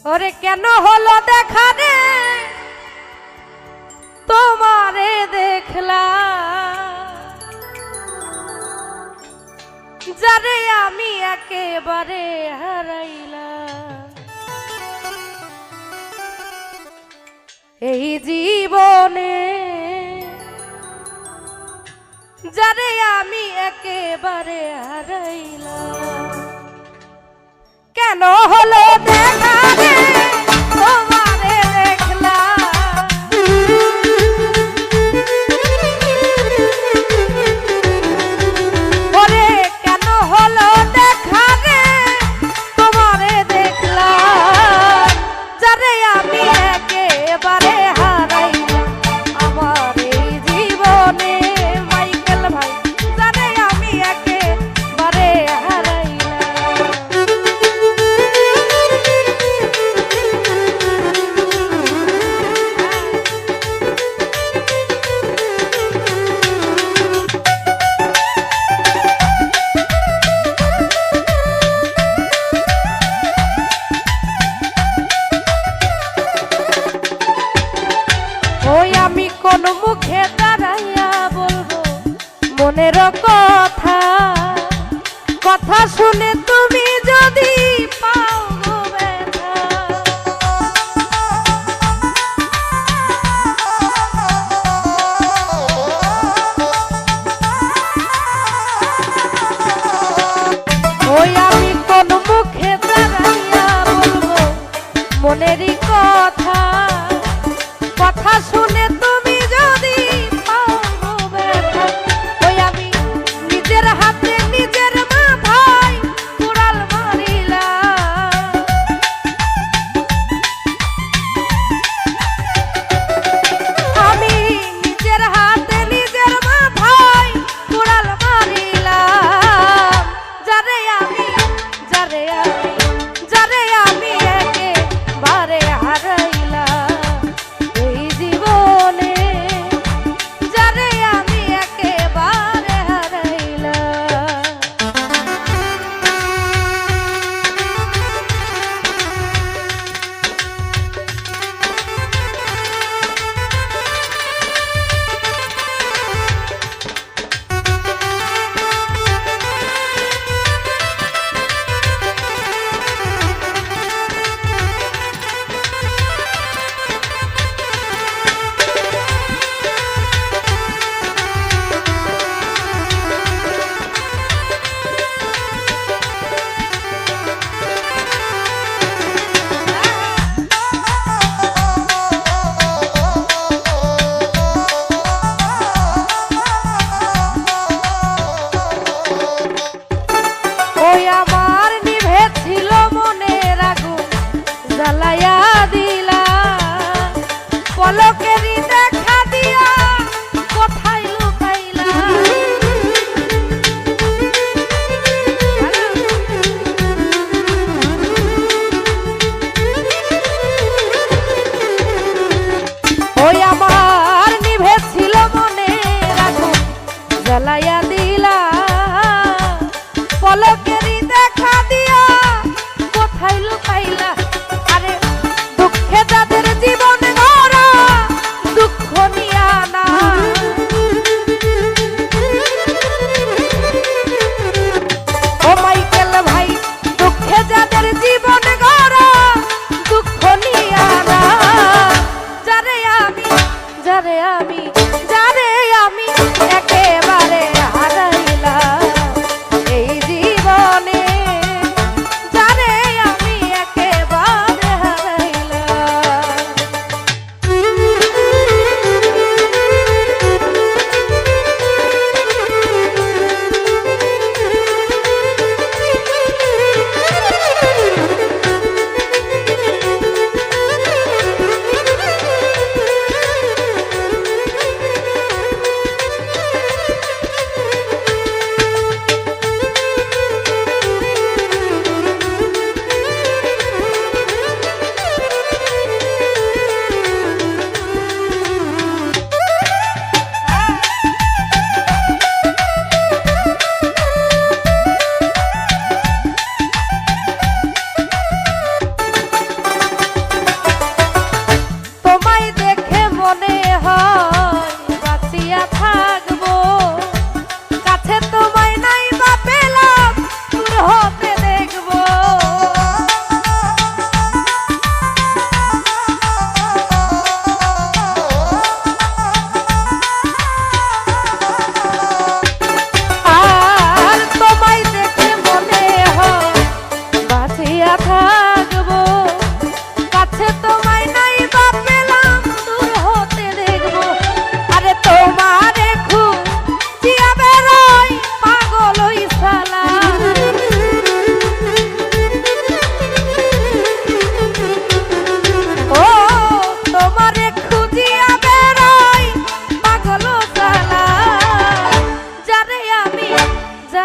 ওরে কেন হলো দেখা রে তোমারে দেখলা যারে আমি একেবারে হারাইলাম। এই জীবনে যারে আমি একেবারে হারাইলাম। কেন হলো মন পলকেরই দেখা দিয়া কোথায়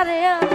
Yeah.